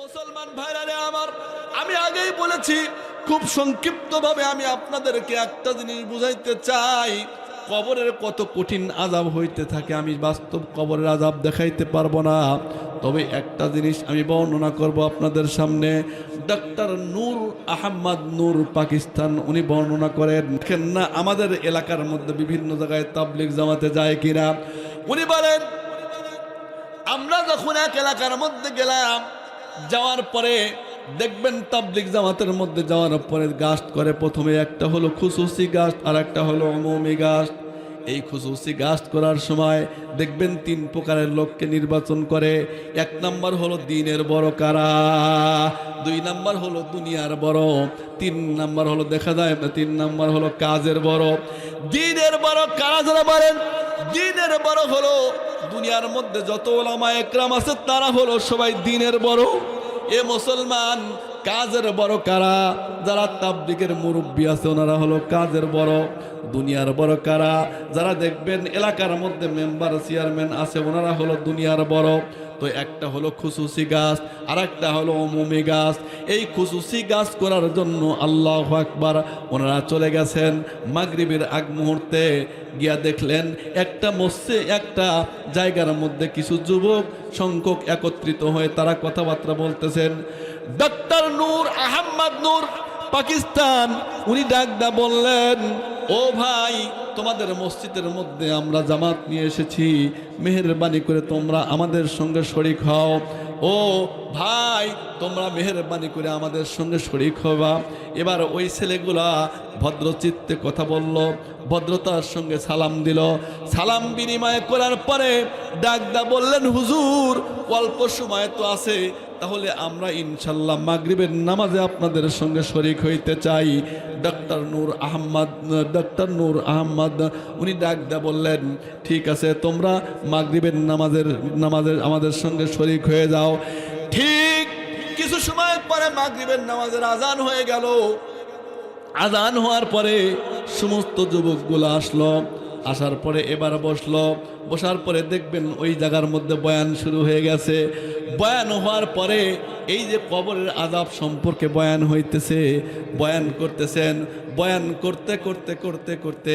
মুসলমান ভাইরারে আমার, আমি আগেই বলেছি, খুব সংক্ষিপ্তভাবে আমি আপনাদেরকে একটা জিনিস বুঝাইতে চাই। কবরের কত কঠিন আজাব হইতে থাকে, আমি বাস্তব কবরের আজাব দেখাইতে পারব না। তবে একটা জিনিস আমি বর্ণনা করব আপনাদের সামনে। ডক্টর নূর আহমদ নূর পাকিস্তান, উনি বর্ণনা করেন না আমাদের এলাকার মধ্যে বিভিন্ন জায়গায় তাবলিগ জামাতে যায় কিনা। উনি বলেন, আমরা যখন এক এলাকার মধ্যে গেলাম যাওয়ার পরে দেখবেন তাবলিক জামাতের মধ্যে যাওয়ার পরে গাছ করে। প্রথমে একটা হলো খুসুসি গাছ আর একটা হলো অমমি গাছ এই খুসুসি গাছ করার সময় দেখবেন তিন প্রকারের লোককে নির্বাচন করে। এক নাম্বার হলো দিনের বড় কারা, দুই নাম্বার হলো দুনিয়ার বড়, তিন নাম্বার হলো দেখা যায় না, তিন নাম্বার হলো কাজের বড়। দিনের বড় কারা যারা বলেন দিনের বড় হলো দুনিয়ার মধ্যে যত ওলামা একরাম আছে তারা হলো সবাই দিনের বড়। এ মুসলমান কাজের বড় কারা? যারা তাবলিকের মুরব্বী আছে, ওনারা হলো কাজের বড়, দুনিয়ার বড় কারা? যারা দেখবেন এলাকার মধ্যে মেম্বার, চেয়ারম্যান আছে, ওনারা হলো দুনিয়ার বড়। তো একটা হলো খুসুসি গাছ আর একটা হলো অমুমি গাছ। এই খুসুসি গাছ করার জন্য আল্লাহ আকবার ওনারা চলে গেছেন মাগরিবের আগ মুহূর্তে। গিয়া দেখলেন একটা মসে একটা জায়গার মধ্যে কিছু যুবক, সংখ্যক একত্রিত হয়ে তারা কথাবার্তা বলতেছেন। ডক্টর নূর, আহম্মদ নূর, পাকিস্তান। উনি ডাকদা বললেন, ও ভাই, তোমাদের মসজিদের মধ্যে আমরা জামাত নিয়ে এসেছি। মেহরবানি করে তোমরা আমাদের সঙ্গে শরিক হও। ও ভাই, তোমরা মেহরবানি করে আমাদের সঙ্গে শরিক হবা। এবার ওই ছেলেগুলা ভদ্রচিত্তে কথা বলল, ভদ্রতার সঙ্গে সালাম দিল। সালাম বিনিময় করার পরে ডাকদা বললেন, হুজুর, অল্প সময় তো আছে তাহলে আমরা ইনশাল্লাহ মাগরিবের নামাজে আপনাদের সঙ্গে শরিক হইতে চাই। ডক্টর নূর আহম্মদ ডক্টর নূর আহম্মদ উনি ডাকদা বললেন, ঠিক আছে, তোমরা মাগরিবের নামাজের নামাজের আমাদের সঙ্গে শরিক হয়ে যাও। ঠিক কিছু সময় পরে মাগরিবের নামাজের আজান হয়ে গেল। আজান হওয়ার পরে সমস্ত যুবকগুলো আসলো। আসার পরে এবার বসল। বসার পরে দেখবেন ওই জায়গার মধ্যে বয়ান শুরু হয়ে গেছে। বয়ান হওয়ার পরে এই যে কবরের আজাব সম্পর্কে বয়ান হইতেছে, বয়ান করতেছেন। বয়ান করতে করতে করতে করতে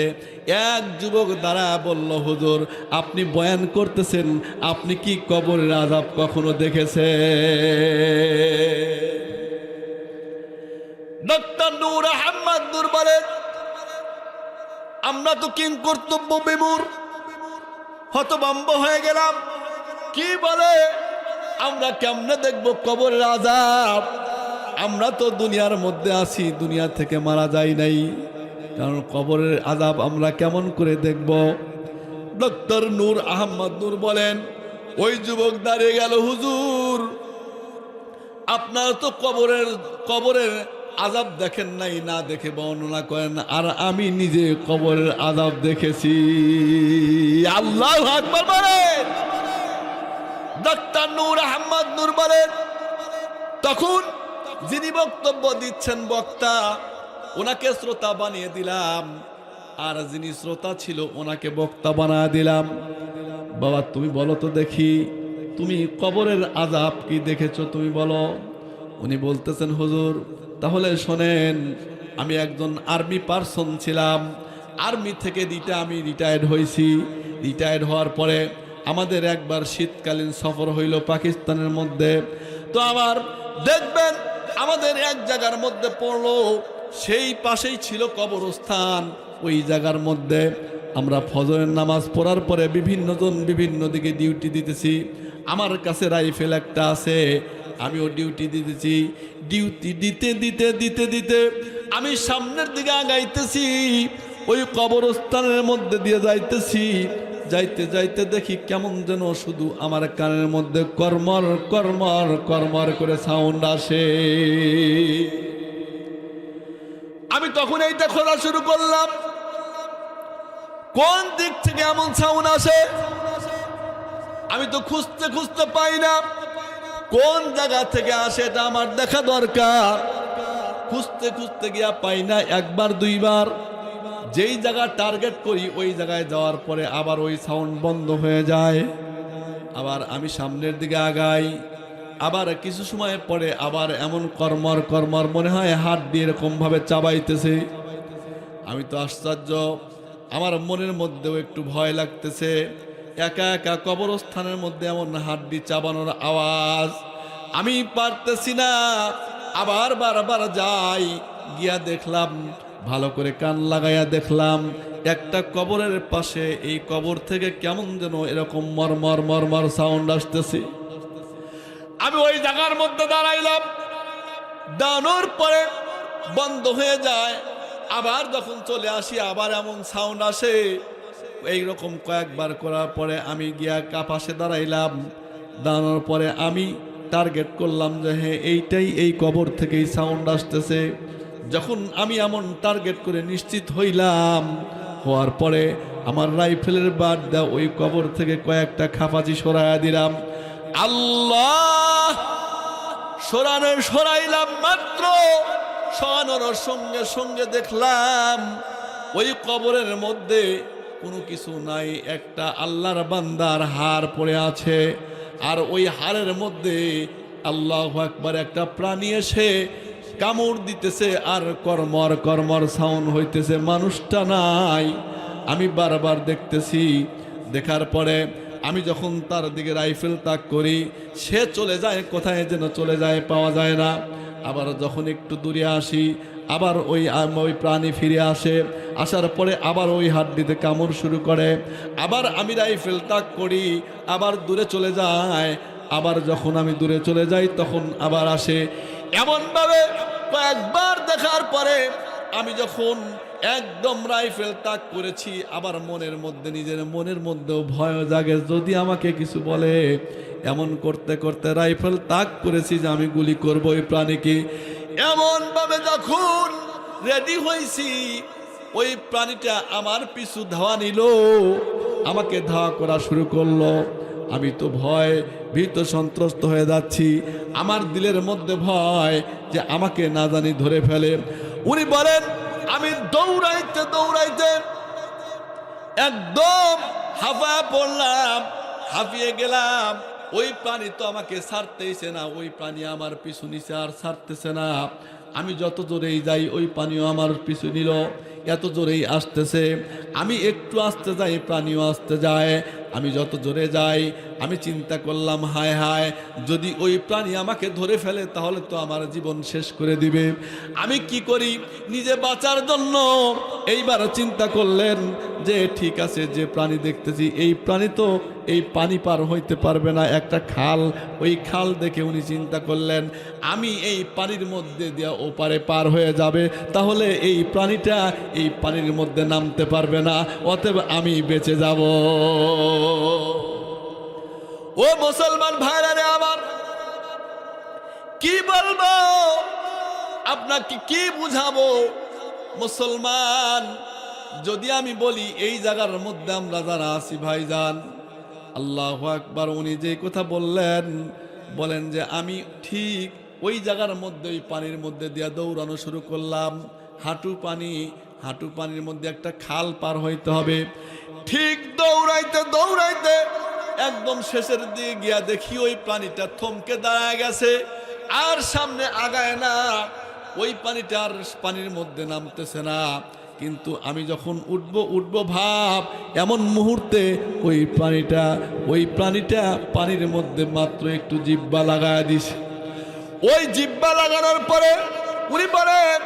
এক যুবক দ্বারা বলল, হুজুর, আপনি বয়ান করতেছেন, আপনি কি কবরের আজাব কখনো দেখেছেন? ডক্টর নূর আহমদ নূর বলেন আমরা তো কিং কর্তব্য বিমূর হতবম্ব হয়ে গেলাম। কি বলে? আমরা কেমনে দেখব কবরের আজাব আমরা তো দুনিয়ার মধ্যে আছি, দুনিয়া থেকে মারা যাই নাই। কারণ কবরের আজাব আমরা কেমন করে দেখব? ডক্টর নূর আহমদ নূর বলেন, ওই যুবক দাঁড়িয়ে গেল, হুজুর, আপনার তো কবরের কবরের আজাব দেখেন নাই, না দেখে বর্ণনা করেন। আর আমি নিজে কবরের আজাব দেখেছি। আল্লাহ ডাক্তার নূর আহমদ নূর বলেন তখন যিনি বক্তব্য দিচ্ছেন বক্তা, ওনাকে শ্রোতা বানিয়ে দিলাম। আর যিনি শ্রোতা ছিল, ওনাকে বক্তা বানিয়ে দিলাম। বাবা, তুমি বলো তো দেখি, তুমি কবরের আজাব কি দেখেছ তুমি বলো। উনি বলতেছেন, হুজুর তাহলে শোনেন, আমি একজন আর্মি পার্সন ছিলাম। আর্মি থেকে দিতে আমি রিটায়ার্ড হয়েছি। রিটায়ার্ড হওয়ার পরে আমাদের একবার শীতকালীন সফর হইল পাকিস্তানের মধ্যে। তো আবার দেখবেন, আমাদের এক জায়গার মধ্যে পড়ল, সেই পাশেই ছিল কবরস্থান। ওই জায়গার মধ্যে আমরা ফজরের নামাজ পড়ার পরে বিভিন্ন জন বিভিন্ন দিকে ডিউটি দিতেছি। আমার কাছে রাইফেল একটা আছে। আমিও ডিউটি দিতেছি। ডিউটি দিতে দিতে দিতে দিতে আমি সামনের দিকে আগাইতেছি। ওই কবরস্থানের মধ্যে দিয়ে যাইতেছি। যাইতে যাইতে দেখি কেমন যেন শুধু আমার কানের মধ্যে কর্মর কর্মর কর্মর করে সাউন্ড আসে। আমি তখন এইটা খোলা শুরু করলাম। কোন দিক থেকে এমন সাউন্ড আসে? আমি তো খুঁজতে খুঁজতে পাই না। কোন জায়গা থেকে আসে এটা আমার দেখা দরকার। খুঁজতে খুঁজতে গিয়া পাই না, একবার দুইবার। যেই জায়গা টার্গেট করি, ওই জায়গায় যাওয়ার পরে আবার ওই সাউন্ড বন্ধ হয়ে যায়। আবার আমি সামনের দিকে আগাই। আবার কিছু সময় পরে আবার এমন কর্মর কর্মর মনে হয় হাত দিয়ে এরকম ভাবে চাবাইতেছে। আমি তো আশ্চর্য, আমার মনের মধ্যেও একটু ভয় লাগতেছে। একা একা কবরস্থানের মধ্যে এমন হাড্ডি চাবানোর আওয়াজ। আমি পারতেছি না। আবার বারবার যাই, গিয়া দেখলাম, ভালো করে কান লাগাইয়া দেখলাম, একটা কবরের পাশে এই কবর থেকে কেমন যেন এরকম মরমর মরমর সাউন্ড আসতেছে। আমি ওই জায়গার মধ্যে দাঁড়াইলাম। দানোর পরে বন্ধ হয়ে যায়। আবার যখন চলে আসি, আবার এমন সাউন্ড আসে। এইরকম কয়েকবার করার পরে আমি গিয়া কাপাশে দাঁড়াইলাম। দাঁড়ানোর পরে আমি টার্গেট করলাম যে হ্যাঁ এইটাই এই কবর থেকেই সাউন্ড আসতেছে। যখন আমি এমন টার্গেট করে নিশ্চিত হইলাম, হওয়ার পরে আমার রাইফেলের বাদ দেওয়া ওই কবর থেকে কয়েকটা খাপাচি সরাইয়া দিলাম। আল্লাহ! সরানো, সরাইলাম মাত্র। সরানোর সঙ্গে সঙ্গে দেখলাম ওই কবরের মধ্যে কোনো কিছু নাই, একটা আল্লাহর বান্দার হার পড়ে আছে, আর ওই হারের মধ্যে আল্লাহ একবার একটা প্রাণী এসে কামড় দিতেছে, আর কর্মর কর্মর সাউন্ড হইতেছে, মানুষটা নাই। আমি বারবার দেখতেছি, দেখার পরে আমি যখন তার দিকে রাইফেল তাক করি, সে চলে যায়, কোথায় যেন চলে যায়, পাওয়া যায় না। আবার যখন একটু দূরে আসি, আবার ওই ওই প্রাণী ফিরে আসে আসার পরে আবার ওই হাড্ডিতে কামড় শুরু করে। আবার আমি রাইফেল তাক করি, আবার দূরে চলে যায়। আবার যখন আমি দূরে চলে যাই, তখন আবার আসে। এমনভাবে কয়েকবার দেখার পরে আমি যখন একদম রাইফেল তাক করেছি, আবার মনের মধ্যে, নিজের মনের মধ্যেও ভয় জাগে। যদি আমাকে কিছু বলে, এমন করতে করতে রাইফেল তাক করেছি যে আমি গুলি করব ওই প্রাণীকে। এমন ভাবে যখন রেডি হয়েছি ওই প্রাণীটা আমার পিছু ধাওয়া নিল, আমাকে ধাওয়া করা শুরু করল। আমি তো ভয় ভীত সন্ত্রস্ত হয়ে যাচ্ছি। আমার দিলের মধ্যে ভয় যে আমাকে না জানি ধরে ফেলে। উনি বলেন, আমি দৌড়াইতে দৌড়াইতে একদম হাফায় পড়লাম, হাঁপিয়ে গেলাম। ওই প্রাণী তো আমাকে ছাড়তেইছে না, ওই প্রাণী আমার পিছু নিছে আর ছাড়তেছে না। আমি যত জোরেই যাই, ওই প্রাণীও আমার পিছু নিল। এত জোরেই আসতেছে। আমি একটু আসতে যাই, প্রাণীও আসতে যায়। আমি যত জোরে যাই, আমি চিন্তা করলাম, হায় হায়, যদি ওই প্রাণী আমাকে ধরে ফেলে, তাহলে তো আমার জীবন শেষ করে দিবে। আমি কি করি? নিজে বাঁচার জন্য এইবার চিন্তা করলেন যে, ঠিক আছে, যে প্রাণী দেখতেছি, এই প্রাণী তো এই পানি পার হইতে পারবে না, একটা খাল। ওই খাল দেখে উনি চিন্তা করলেন, আমি এই পানির মধ্যে দিয়ে ওপারে পার হয়ে যাবে, তাহলে এই প্রাণীটা এই পানির মধ্যে নামতে পারবে না, অতএব আমি বেঁচে যাব। ও মুসলমান ভাইরা রে আমার, কি বলব? আপনাকে কি বুঝাবো? মুসলমান, যদি আমি বলি এই জায়গার মধ্যে আমরা যারা আছি ভাইজান, আল্লাহ আকবার, উনি যে কথা বললেন, বলেন যে আমি ঠিক ওই জায়গার মধ্যে, ওই পানির মধ্যে দিয়া দৌড়ানো শুরু করলাম। হাঁটু পানি হাঁটু পানির মধ্যে একটা খাল পার হইতে হবে। ঠিক দৌড়াইতে দৌড়াইতে একদম শেষের দিকে গিয়া দেখি ওই প্রাণীটা থমকে দাঁড়ায় গেছে। আর সামনে আগায় না, ওই পানিটা আর পানির মধ্যে নামতেছে না। কিন্তু আমি যখন উঠব উঠব ভাব, এমন মুহূর্তে ওই প্রাণীটা ওই প্রাণীটা পানির মধ্যে মাত্র একটু জিব্বা লাগায় দিছে। ওই জিব্বা লাগানোর পরে উনি বলেন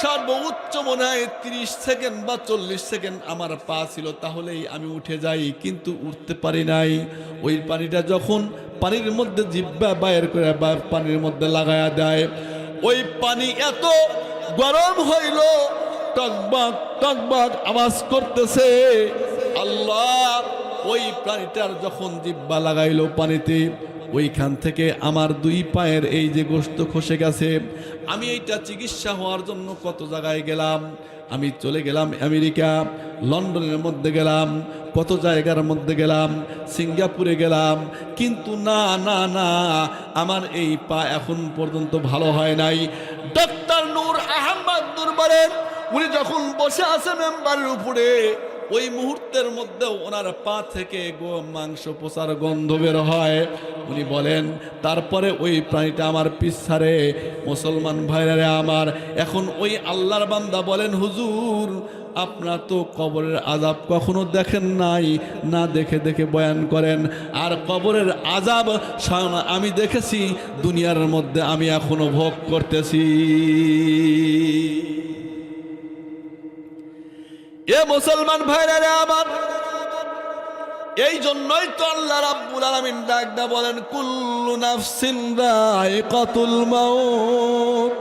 সর্বোচ্চ মনে হয় তিরিশ সেকেন্ড বা চল্লিশ সেকেন্ড আমার পা ছিল, তাহলেই আমি উঠে যাই, কিন্তু উঠতে পারি নাই। ওই পানিটা যখন পানির মধ্যে জিব্বা বাইর করে বা পানির মধ্যে লাগায়া দেয়, ওই পানি এত গরম হইল টকবক টকবক আওয়াজ করতেছে, আল্লাহ, ওই প্রাণীটার যখন জিব্বা লাগাইলো পানিতে ওইখান থেকে আমার দুই পায়ের এই যে গোস্ত খসে গেছে, আমি এইটা চিকিৎসা হওয়ার জন্য কত জায়গায় গেলাম? আমি চলে গেলাম আমেরিকা, লন্ডনের মধ্যে গেলাম, কত জায়গার মধ্যে গেলাম? সিঙ্গাপুরে গেলাম, কিন্তু না না না, আমার এই পা এখন পর্যন্ত ভালো হয় নাই। ডক্টর নূর আহমদ বলেন উনি যখন বসে আছে মেম্বারের উপরে ওই মুহূর্তের মধ্যেও ওনার পা থেকে মাংস পোষার গন্ধ বের হয়। উনি বলেন, তারপরে ওই প্রাণীটা আমার পিছারে, মুসলমান ভাইরারে আমার। এখন ওই আল্লাহর বান্দা বলেন, হুজুর, আপনারা তো কবরের আজাব কখনো দেখেন নাই, না দেখে দেখে বয়ান করেন। আর কবরের আজাব আমি দেখেছি, দুনিয়ার মধ্যে আমি এখনও ভোগ করতেছি। এ মুসলমান ভাইরারে আমার। এই জন্যই তো আল্লাহ রাব্বুল আলামিন ডাক বলেন, কুল্লু নাফসিন রায়কাতুল মাউত।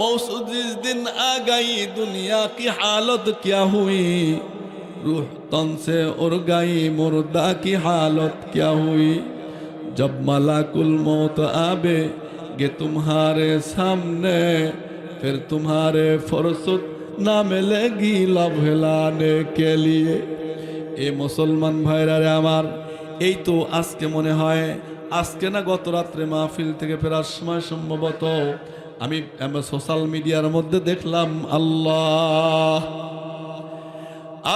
মৌস দিন আগাই, দুনিয়া কি হালত কিয়া হুই? রুহ তন সে উর গাই মুর্দা কি হালত কিয়া হুই? জব মালাকুল মৌত আবে, গে তুমহারে সামনে, ফির তুমহারে ফরসত না মিলেগি লাভ হেলানে কে লিয়ে। এ মুসলমান ভাইরা রে আমার, এই তো আজকে মনে হয়, আজকে না গত রাত্রে মাহফিল থেকে ফেরার সময় সম্ভবত আমি সোশ্যাল মিডিয়ার মধ্যে দেখলাম আল্লাহ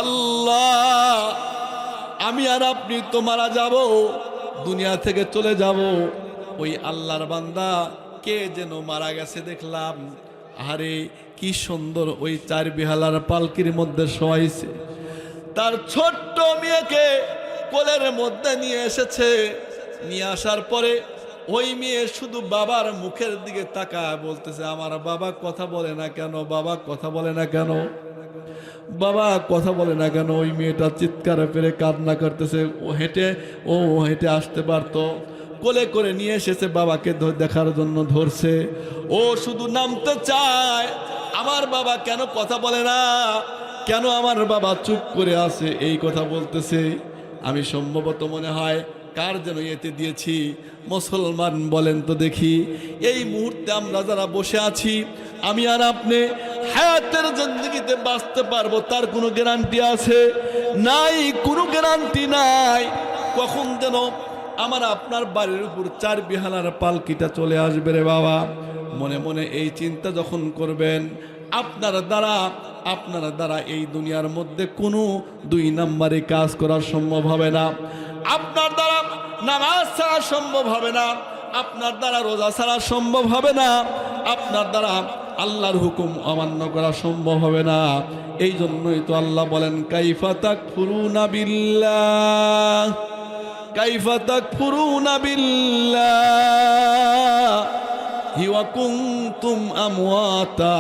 আল্লাহ, আমি আর আপনি তো মারা যাব, দুনিয়া থেকে চলে যাব। ওই আল্লাহর বান্দা কে যেন মারা গেছে দেখলাম। আরে কি সুন্দর ওই চার বিহালার পালকির মধ্যে শোয়াইছে। তার ছোট্ট মেয়েকে কোলের মধ্যে নিয়ে এসেছে। নিয়ে আসার পরে ওই মেয়ে শুধু বাবার মুখের দিকে তাকায়, বলতেছে, আমার বাবা কথা বলে না কেন? বাবা কথা বলে না কেন? বাবা কথা বলে না কেন? ওই মেয়েটা চিৎকারে পেরে কান্না করতেছে। ও হেঁটে ও হেঁটে আসতে পারতো। কোলে করে নিয়ে এসেছে, বাবাকে দেখার জন্য ধরছে। ও শুধু নামতে চায়। আমার বাবা কেন কথা বলে না? কেন আমার বাবা চুপ করে আছে? এই কথা বলতেছে। আমি সম্ভবত মনে হয়, কার যেন এতে দিয়েছি? মুসলমান বলেন তো দেখি। এই মুহূর্তে আমরা যারা বসে আছি, আমি আর আপনি হায়াতের জিন্দগিতে বাঁচতে পারব, তার কোনো গ্যারান্টি আছে? নাই, কোনো গ্যারান্টি নাই। কখন যেন আমার আপনার বাড়ির উপর চার বিহালার পালকিটা চলে আসবে রে বাবা। মনে মনে এই চিন্তা যখন করবেন, আপনার দ্বারা আপনার দ্বারা এই দুনিয়ার মধ্যে কোনো দুই নাম্বারে কাজ করা সম্ভব হবে না। আপনার দ্বারা নামাজ ছাড়া সম্ভব হবে না। আপনার দ্বারা রোজা ছাড়া সম্ভব হবে না। আপনার দ্বারা আল্লাহর হুকুম অমান্য করা সম্ভব হবে না। এই জন্যই তো আল্লাহ বলেন, কাইফা তাক ফুরুনা বিল্লাহ। কাইফা তাকফুরুনা বিল্লাহ। তুম কুনতুম আমওয়াতা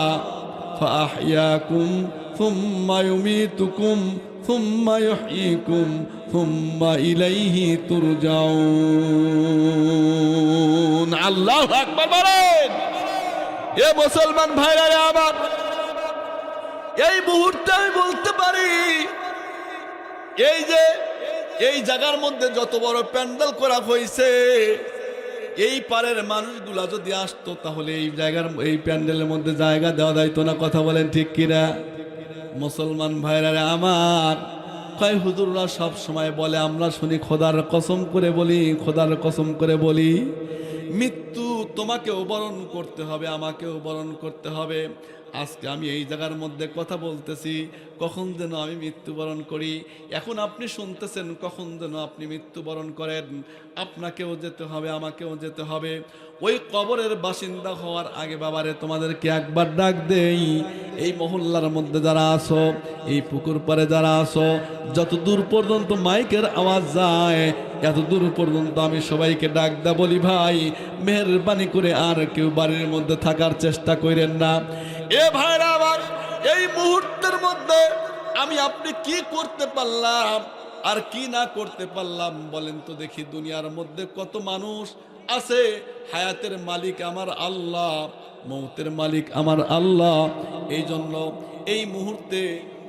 ফাআহইয়াকুম থুম্মা ইউমীতুকুম থুম্মা কুম থুম্মা ইলাইহি তুরজাউন। আল্লাহু আল্লাহ বলেন। এ মুসলমান ভাইরা আমার, এই মুহূর্তে আমি বলতে পারি, এই যে এই জায়গার মধ্যে যত বড় প্যান্ডেল করা হয়েছে, এই পারের মানুষগুলা যদি আসতো, তাহলে এই জায়গার, এই প্যান্ডেলের মধ্যে জায়গা দেওয়া যাইতো না, কথা বলেন ঠিক কিনা? মুসলমান ভাইরা আমার, কয় হুজুররা সব সময় বলে, আমরা শুনি খোদার কসম করে বলি, খোদার কসম করে বলি, মৃত্যু তোমাকেও বরণ করতে হবে, আমাকেও বরণ করতে হবে। আজকে আমি এই জায়গার মধ্যে কথা বলতেছি, কখন যেন আমি মৃত্যুবরণ করি। এখন আপনি শুনতেছেন কখন যেন আপনি মৃত্যুবরণ করেন। আপনাকেও যেতে হবে, আমাকেও যেতে হবে। ওই কবরের বাসিন্দা হওয়ার আগে বাবারে তোমাদেরকে একবার ডাক দেই। এই মহল্লার মধ্যে যারা আসো এই পুকুর পারে যারা আসো যত দূর পর্যন্ত মাইকের আওয়াজ যায় এত দূর পর্যন্ত আমি সবাইকে ডাক দা বলি, ভাই, মেহরবানি করে আর কেউ বাড়ির মধ্যে থাকার চেষ্টা করেন না। এ ভাইরা আবার এই মুহূর্তের মধ্যে আমি আপনি কি করতে পারলাম আর কি না করতে পারলাম বলেন তো দেখি, দুনিয়ার মধ্যে কত মানুষ আছে, হায়াতের মালিক আমার আল্লাহ, মৌতের মালিক আমার আল্লাহ। এই জন্য এই মুহূর্তে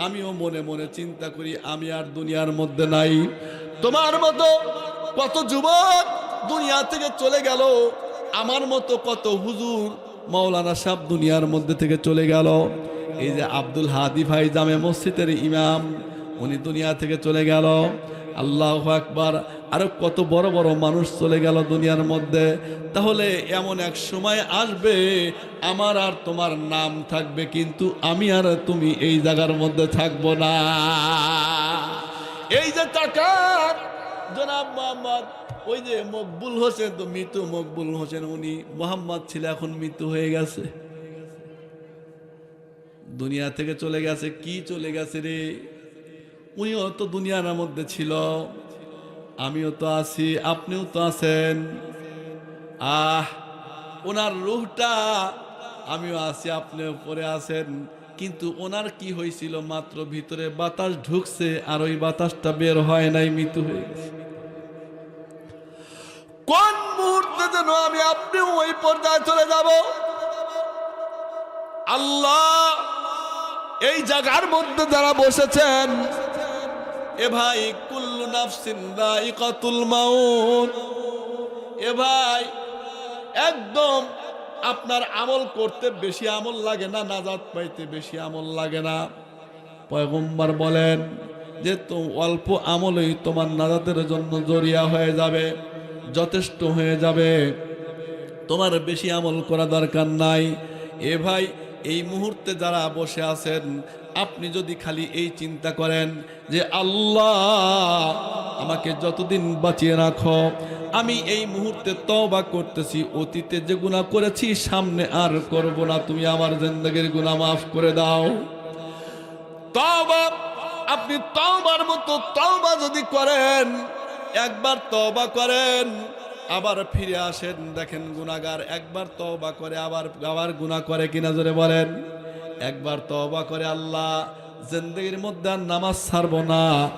আমিও মনে মনে চিন্তা করি, আমি আর দুনিয়ার মধ্যে নাই। তোমার মতো কত যুবক দুনিয়া থেকে চলে গেল, আমার মতো কত হুজুর মৌলানা সাহ দুনিয়ার মধ্যে থেকে চলে গেল। এই যে আব্দুল হাদি ভাই জামে মসজিদের ইমাম, উনি দুনিয়া থেকে চলে গেল। আল্লাহ আকবার। আরও কত বড় বড় মানুষ চলে গেল দুনিয়ার মধ্যে। তাহলে এমন এক সময় আসবে, আমার আর তোমার নাম থাকবে, কিন্তু আমি আর তুমি এই জায়গার মধ্যে থাকব না। এই যে টাকা জনাব মোহাম্মদ, ওই যে মকবুল হোসেন, তো মৃত মকবুল হোসেন, উনি মোহাম্মদ ছিল, এখন মৃত্যু হয়ে গেছে। দুনিয়া থেকে চলে গেছে, কি চলে গেছে রে? উনিও তো দুনিয়ার মধ্যে ছিল। আমিও তো আছি, আপনিও তো আছেন। আহ, ওনার রুহটা, আমিও আছি, আপনি উপরে আছেন। কিন্তু ওনার কি হয়েছিল মাত্র ভিতরে বাতাস ঢুকছে আর ওই বাতাসটা বের হয় নাই, মৃত্যু হয়ে গেছে। কোন মুহূর্তে যেন আমি আপনি ওই পর্যায়ে চলে যাব? আল্লাহ, এই জায়গার মধ্যে যারা বসেছেন এ ভাই, কুল্লু নাফসিন মাউত। এ ভাই, একদম আপনার আমল করতে বেশি আমল লাগে না, নাজাত পাইতে বেশি আমল লাগে না। পয়গম্বর বলেন যে, তো অল্প আমলই তোমার নাজাতের জন্য জরিয়া হয়ে যাবে, যথেষ্ট হয়ে যাবে। তোমার বেশি আমল করা দরকার নাই। এ ভাই, এই মুহূর্তে যারা বসে আছেন আপনি যদি খালি এই চিন্তা করেন যে আল্লাহ, আমাকে যতদিন বাঁচিয়ে রাখো, আমি এই মুহূর্তে তওবা করতেছি, অতীতে যে গুনাহ করেছি সামনে আর করব না, তুমি আমার জিন্দগির গুনাহ মাফ করে দাও। তওবা, আপনি তওবার মতো তওবা যদি করেন, একবার তওবা করেন, আবার ফিরে আসেন, দেখেন গুনাহগার একবার তওবা করে, আবার আবার গুনাহ করে কিনা জোরে বলেন। একবার তবা করে আল্লাহ, জিন্দগির মধ্যে আর নামাজ ছাড়ব না।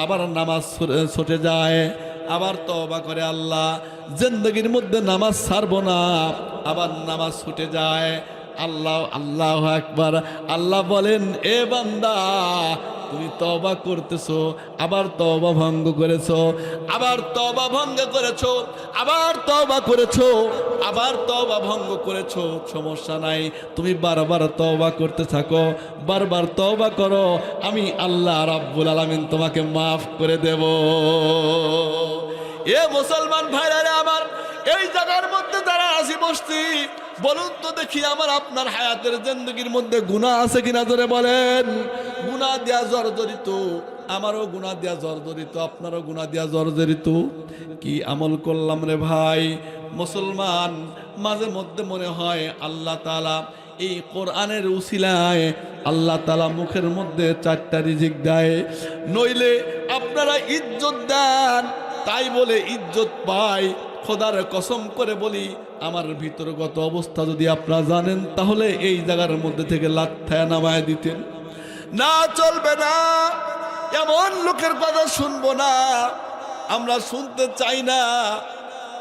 আবার নামাজ ছুটে- যায়, আবার তবা করে আল্লাহ, জিন্দগির মধ্যে নামাজ ছাড়ব না। আবার নামাজ ছুটে যায়, আল্লাহ আল্লাহ একবার আল্লাহ বলেন, এ বান্দা তুমি তবা করতেছো, আবার তবা ভঙ্গ করেছ, আবার তবা ভঙ্গ করেছ, আবার তবা করেছ, আবার তবা ভঙ্গ করেছ, সমস্যা নাই, তুমি বারবার তবা করতে থাকো, বারবার তবা করো, আমি আল্লাহ রাব্বুল আলামিন তোমাকে মাফ করে দেব। এ মুসলমান ভাইরারে আমার, এই জায়গার মধ্যে যারা আসি বসছি বলুন তো দেখি আমার আপনার হায়াতের জিন্দগির মধ্যে গুনাহ আছে কিনা ধরে বলেন। গুনাহ দেয়া জর্জরিত, আমারও গুনাহ দেয়া জর্জরিত, আপনারও গুনাহ দেয়া জর্জরিত। কি আমল করলাম রে ভাই? মুসলমান, মাঝে মধ্যে মনে হয় আল্লাহ তাআলা এই কোরআনের উসিলায় আল্লাহ তালা মুখের মধ্যে চারটা রিজিক দেয়। নইলে আপনারা ইজ্জত দেন, তাই বলে ইজ্জত পায় খোদার কসম করে বলি, আমার ভিতরগত অবস্থা যদি আপনারা জানেন, তাহলে এই জায়গার মধ্যে থেকে লাথায় নামায় দিতেন। না চলবে না, এমন লোকের কথা শুনব না, আমরা শুনতে চাই না।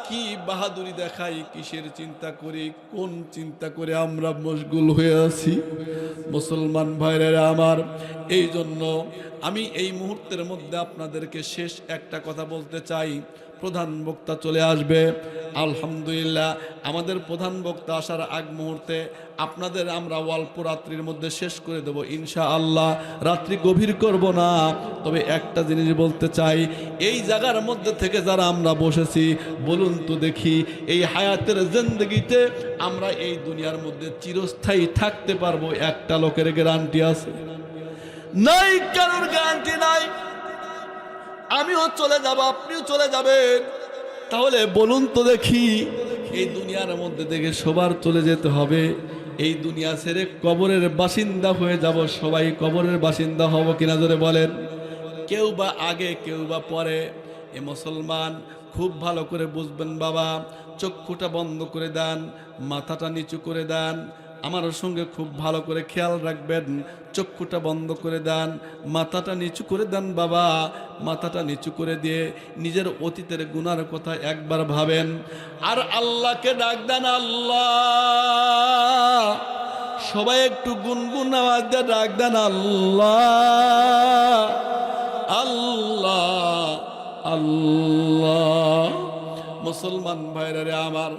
কি বাহাদুরি দেখাই, কিসের চিন্তা করি, কোন চিন্তা করে আমরা মশগুল হয়ে আছি? মুসলমান ভাইরা আমার এই জন্য আমি এই মুহূর্তের মধ্যে আপনাদেরকে শেষ একটা কথা বলতে চাই। প্রধান বক্তা চলে আসবে। আলহামদুলিল্লাহ, আমাদের প্রধান বক্তা আসার আগ মুহূর্তে আপনাদের আমরা অল্প রাত্রির মধ্যে শেষ করে দেব ইনশা আল্লাহ রাত্রি গভীর করব না, তবে একটা জিনিস বলতে চাই, এই জায়গার মধ্যে থেকে যারা আমরা বসেছি, বলুন তো দেখি, এই হায়াতের জিন্দগিতে আমরা এই দুনিয়ার মধ্যে চিরস্থায়ী থাকতে পারব? একটা লোকের গ্যারান্টি আছে? নাই, কারোর গ্যারান্টি নাই। আমিও চলে যাব, আপনিও চলে যাবেন। তাহলে বলুন তো দেখি, এই দুনিয়ার মধ্যে থেকে সবার চলে যেতে হবে। এই দুনিয়া ছেড়ে কবরের বাসিন্দা হয়ে যাব সবাই। কবরের বাসিন্দা হব কিনা ধরে বলেন। কেউ বা আগে, কেউ বা পরে। এ মুসলমান, খুব ভালো করে বুঝবেন বাবা। চক্ষুটা বন্ধ করে দেন, মাথাটা নিচু করে দেন। আমার সঙ্গে খুব ভালো করে খেয়াল রাখবেন, চক্ষুটা বন্ধ করে দেন, মাথাটা নিচু করে দেন বাবা, মাথাটা নিচু করে দিয়ে নিজের অতীতের গুনার কথা একবার ভাবেন। আর আল্লাহকে ডাক দেন, আল্লাহ। সবাই একটু গুনগুন আওয়াজ দিয়ে ডাক দেন, আল্লাহ। আল্লাহ আল্লাহ। মুসলমান ভাইরা রে আমার,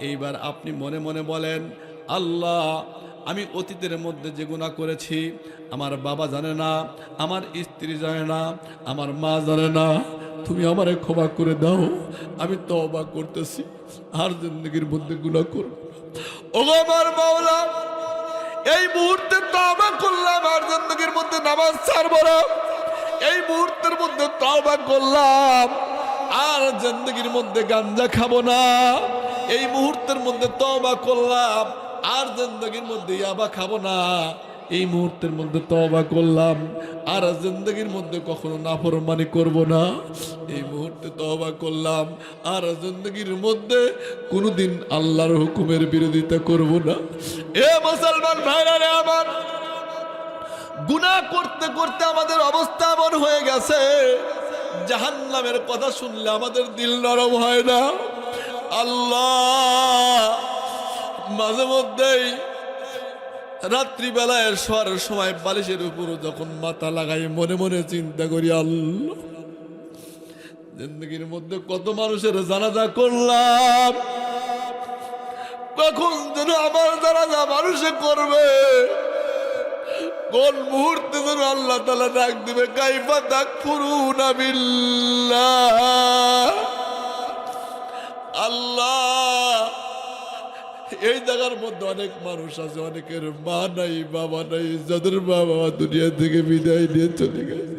এইবার আপনি মনে মনে বলেন আল্লাহ, আমি অতীতের মধ্যে যে গুণা করেছি, আমার বাবা জানে না, আমার স্ত্রী জানে না, আমার মা জানে না, তুমি আমারে ক্ষমা করে দাও, আমি তবা করতেছি, আর জিন্দগির মধ্যে গুণা করব ও আমার মাওলা, এই মুহূর্তে তবা করলাম, আর জিন্দগির মধ্যে নামাজ ছাড়বো না। এই মুহূর্তের মধ্যে তবা করলাম, আর জিন্দগির মধ্যে গাঞ্জা খাব না। এই মুহূর্তের মধ্যে তবা করলাম আর জিন্দগির মধ্যে ইয়াবা খাব না। এই মুহূর্তের মধ্যে তবা করলাম। আর জিন্দগির মধ্যে কখনো নাফরমানি করব না। এই মুহূর্তে তবা করলাম। আর জিন্দগির মধ্যে কোনোদিন আল্লাহর হুকুমের বিরোধিতা করব না। এ মুসলমান ভাইরা রে আমার, গুনাহ করতে করতে আমাদের অবস্থা এমন হয়ে গেছে। জাহান্নামের কথা শুনলে আমাদের দিল নরম হয় না। আল্লাহ মাঝে মধ্যেই রাত্রিবেলায় শোয়ার সময় বালিশের উপর যখন মাথা লাগাই, মনে মনে চিন্তা করি, আল্লাহ, জিন্দগির মধ্যে কত মানুষের জানাজা করলাম। কখন যেন আমার জানাজা মানুষে করবে। কোন মুহূর্তে যেন আল্লাহ তালা ডাক দিবে, কাইফা ডাক ফুরুন আল্লাহ এই জায়গার মধ্যে অনেক মানুষ আছে, অনেকের মা নাই, বাবা নাই যাদের মা বাবা দুনিয়া থেকে বিদায় নিয়ে চলে গেছে।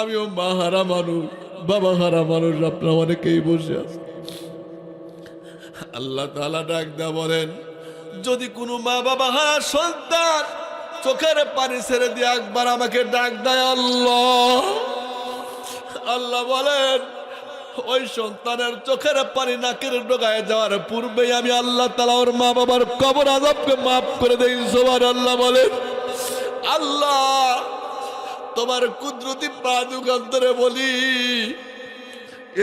আমিও মা হারা মানুষ, বাবা হারা মানুষ, আপনার অনেকেই বসে আছে আল্লাহ তালা ডাক দেয়া বলেন, যদি কোনো মা বাবা হারা সন্তান চোখের পানি ছেড়ে দিয়ে একবার আমাকে ডাক দেয় আল্লাহ আল্লাহ বলেন ওই সন্তানের চোখের পানি নাকের ডোগায় যাওয়ার পূর্বেই আমি আল্লাহ তালা ওর মা বাবার কবর আজবকে মাফ করে দেই সবার আল্লাহ বলেন। আল্লাহ, তোমার কুদরতি পা যুগান্তরে বলি,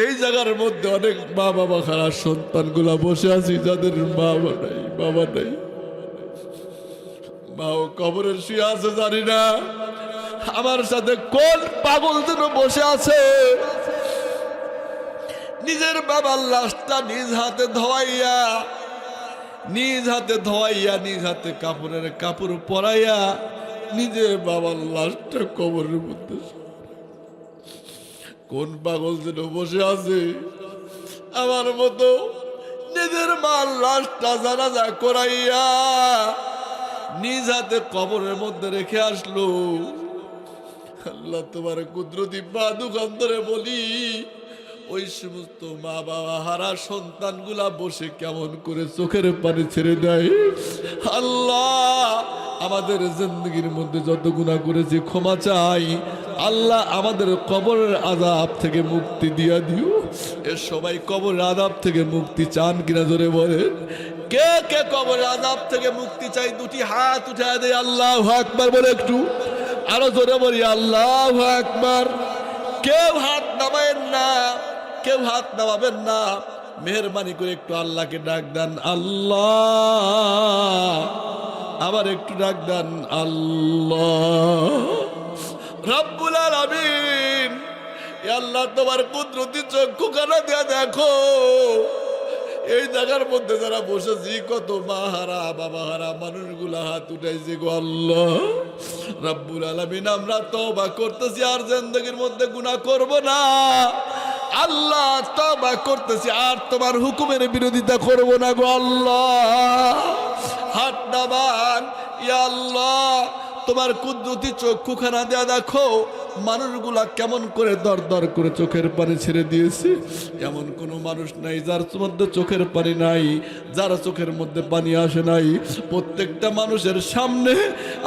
এই জায়গার মধ্যে অনেক মা বাবা খারাপ সন্তানগুলা বসে আছি, যাদের বাবা নাই বাবা নাই। মাও কবরের শুয়ে আছে জানি না। আমার সাথে কোন পাগল যেন বসে আছে? নিজের বাবার লাশটা নিজ হাতে ধোয়াইয়া, নিজ হাতে ধোয়াইয়া, নিজ হাতে কাপড়ের কাপড় পরাইয়া নিজের বাবার লাশটা কবরের মধ্যে কোন পাগল যেন বসে আছে? আমার মতো নিজের মার লাশটা জানাজা করাইয়া নিজ হাতে কবরের মধ্যে রেখে আসলো। আল্লাহ তোমার কুদরতি পা দোকান ধরে বলি ওই সমস্ত মা বাবা হারা সন্তানগুলা বসে কেমন করে চোখের পানি ছেড়ে দেয়? আল্লাহ, আমাদের জিন্দগির মধ্যে যত গুণা করেছি, ক্ষমা চাই। আল্লাহ, আমাদের কবরের আজাব থেকে মুক্তি দিয়া দিও। এ সবাই কবরের আজাব থেকে মুক্তি চান কিনা ধরে বলেন? কে কে কবরের আজাব থেকে মুক্তি চাই? দুটি হাত উঠে দেয় আল্লাহ আকবার বলে একটু। আরও জোরে বলি, আল্লাহ আকবার। কেউ হাত নামাবেন না। কেউ হাত নামাবেন না। মেহরবানি করে একটু আল্লাহকে ডাক দেন, আল্লাহ। আবার একটু ডাক দেন, আল্লাহ। রব্বুল আলামিন আল্লাহ তোমার কুদরতি চক্ষু কানা দিয়া দেখো। এই জায়গার মধ্যে যারা বসেছি, কত মা হারা বাবা হারা মানুষগুলা হাত উঠাইছে গো আল্লাহ। রব্বুল আলামিন, আমরা তওবা করতেছি, আর জিন্দগির মধ্যে গুনাহ করব না। আল্লাহ তবা করতেছি আর তোমার হুকুমের বিরোধিতা করব না গো আল্লাহ। হাত নামান আল্লাহ। তোমার কুদরতি চক্ষুখানা দেয়া দেখো, মানুষগুলা কেমন করে দর দর করে চোখের পানি ছেড়ে দিয়েছে। এমন কোনো মানুষ নাই যার মধ্যে চোখের পানি নাই, যার চোখের মধ্যে পানি আসে নাই। প্রত্যেকটা মানুষের সামনে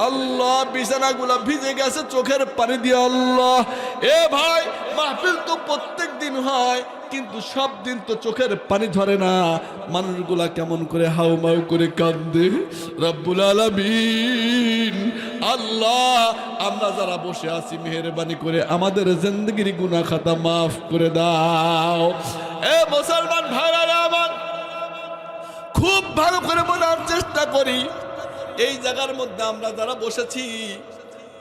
আল্লাহ বিছানাগুলা ভিজে গেছে, চোখের পানি দিয়ে আল্লাহ। এ ভাই, মাহফিল তো প্রত্যেক দিন হয় কিন্তু সব দিন তো চোখের পানি ধরে না। মানুষগুলা কেমন করে হাউ মাউ করে কান্দে রব্বুল আলামিন, আল্লাহ, আমরা যারা বসে আছি, মেহরবানি করে আমাদের জিন্দগির গুনাহ খাতা মাফ করে দাও। এ মুসলমান ভাইরা আমার, খুব ভালো করে মনার চেষ্টা করি। এই জায়গার মধ্যে আমরা যারা বসেছি,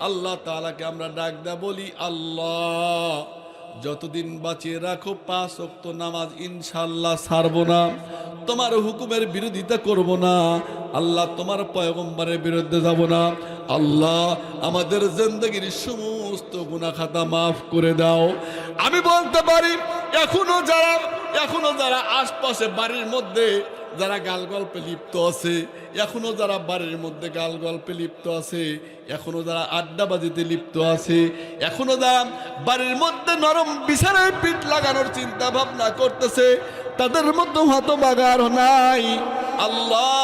আল্লাহ তাআলাকে আমরা ডাক দা বলি, আল্লাহ। যতদিন বাঁচিয়ে রাখো, পাঁচ অক্ত নামাজ ইনশাল্লাহ ছাড়বো না। তোমার হুকুমের বিরোধিতা করব না। আল্লাহ তোমার পয়গম্বরের বিরুদ্ধে যাব না। আল্লাহ আমাদের জিন্দগির সমস্ত গুনাহ খাতা মাফ করে দাও। আমি বলতে পারি, এখনও যারা এখনও যারা আশপাশে বাড়ির মধ্যে যারা গাল গল্পে লিপ্ত আছে, এখনও যারা বাড়ির মধ্যে গাল গল্পে লিপ্ত আছে, এখনও যারা আড্ডাবাজিতে লিপ্ত আছে, এখনও যারা বাড়ির মধ্যে নরম বিছানায় পিঠ লাগানোর চিন্তা ভাবনা করতেছে, তাদের মধ্যে হতবাগার নাই। আল্লাহ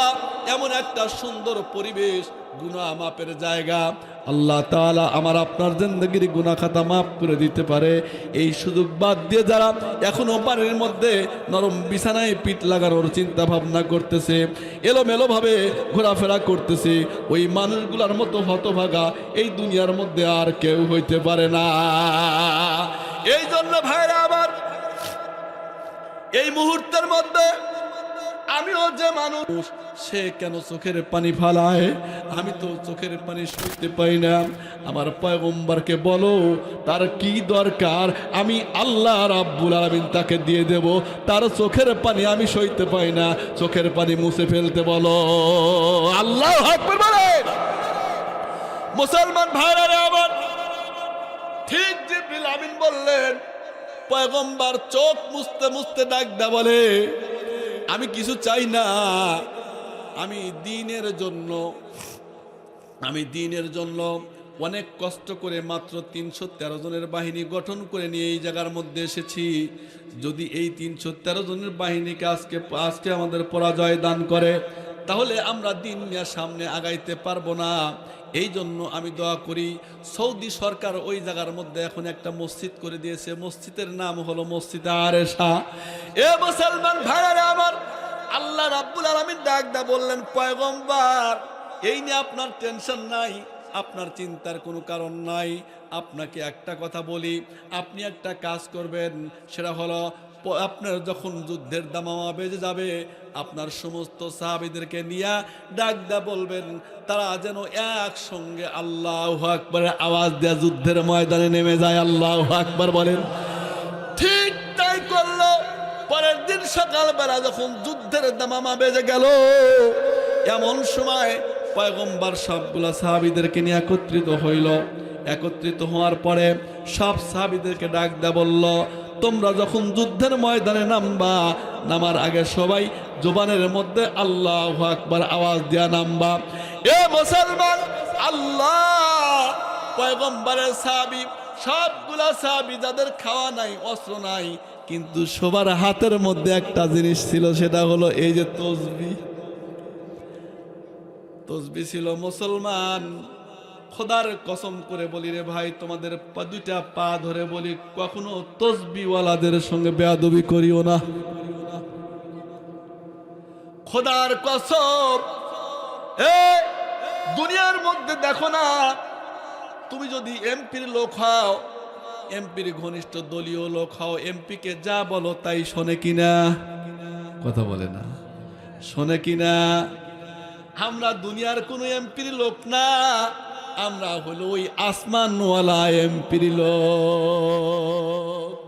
এমন একটা সুন্দর পরিবেশ, গুনাহ মাপের জায়গা আল্লাহ তাআলা আমার আপনার জিন্দগির গুনাহ খাতা মাফ করে দিতে পারে। এই সুযোগ বাদ দিয়ে যারা এখনও বাড়ির মধ্যে নরম বিছানায় পিঠ লাগানোর চিন্তা ভাবনা করতেছে, এলোমেলোভাবে ঘোরাফেরা করতেছে, ওই মানুষগুলোর মতো হতভাগা এই দুনিয়ার মধ্যে আর কেউ হইতে পারে না। এই জন্য ভাইরা আবার এই মুহূর্তের মধ্যে আমিও যে মানুষ, সে কেন চোখের পানি ফালায়? আমি তো চোখের পানি সইতে পাই না। আমার পয়গম্বরকে বলো, তার কি দরকার? আমি আল্লাহ রাব্বুল আলামিন তাকে দিয়ে দেব। তার চোখের পানি আমি সইতে পাই না। চোখের পানি মুছে ফেলতে বলো। আল্লাহ আকবার বলে মুসলমান ভাইরা রে আমার ঠিক জিব্রিল আমিন বললেন, পয়গম্বর চোখ মুছতে মুছতে ডাক দা বলে আমি কিছু চাই না। আমি দিনের জন্য, আমি দিনের জন্য অনেক কষ্ট করে মাত্র তিনশো তেরো জনের বাহিনী গঠন করে নিয়ে এই জায়গার মধ্যে এসেছি। যদি এই তিনশো তেরো জনের বাহিনীকে আজকে আজকে আমাদের পরাজয় দান করে তাহলে আমরা দিন নিয়ে সামনে আগাইতে পারব না। এই জন্য আমি দোয়া করি, সৌদি সরকার ওই জায়গার মধ্যে এখন একটা মসজিদ করে দিয়েছে। মসজিদের নাম হলো মসজিদ আরেশা। এ মুসলমান ভাইরা আমার, আল্লাহ রাব্বুল আলামিন ডাক দা বললেন, পয়গম্বর, এই নিয়ে আপনার টেনশন নাই, আপনার চিন্তার কোনো কারণ নাই। আপনাকে একটা কথা বলি, আপনি একটা কাজ করবেন, সেটা হলো আপনার যখন যুদ্ধের দামামা বেজে যাবে, আপনার সমস্ত সাহাবিদেরকে নিয়ে ডাক দা বলবেন, তারা যেন একসঙ্গে আল্লাহ আকবরের আওয়াজ দেয়া যুদ্ধের ময়দানে নেমে যায়। আল্লাহ আকবর বলেন, ঠিক তাই করল। পরের দিন সকালবেলা যখন যুদ্ধের দামামা বেজে গেল, এমন সময় পয়গম্বর সবগুলা সাহাবিদেরকে নিয়ে একত্রিত হইল। একত্রিত হওয়ার পরে সব সাহাবিদেরকে ডাক দেয়া বলল তোমরা যখন যুদ্ধের ময়দানে নামবা, নামার আগে সবাই জোবানের মধ্যে আল্লাহ আকবার আওয়াজ দিয়া নামবা। এ মুসলমান, আল্লাহ, পয়গম্বরের সাহাবি, সবগুলা সাহাবি যাদের খাওয়া নাই, অস্ত্র নাই, কিন্তু সবার হাতের মধ্যে একটা জিনিস ছিল, সেটা হলো এই যে তসবি। তসবি ছিল মুসলমান। খোদার কসম করে বলি রে ভাই, তোমাদের দুইটা পা ধরে বলি, কখনো তসবিওয়ালাদের সঙ্গে বেয়াদবি করিও না। খোদার কসম, এ, দুনিয়ার মধ্যে দেখো না, তুমি যদি এমপির লোক হও, এমপির ঘনিষ্ঠ দলীয় লোক হও, এমপিকে যা বলো তাই শোনে কিনা? কথা বলে না। শোনে কিনা? আমরা দুনিয়ার কোনো এমপির লোক না। আমরা হলো ওই আসমানওয়ালা এমপির লোক।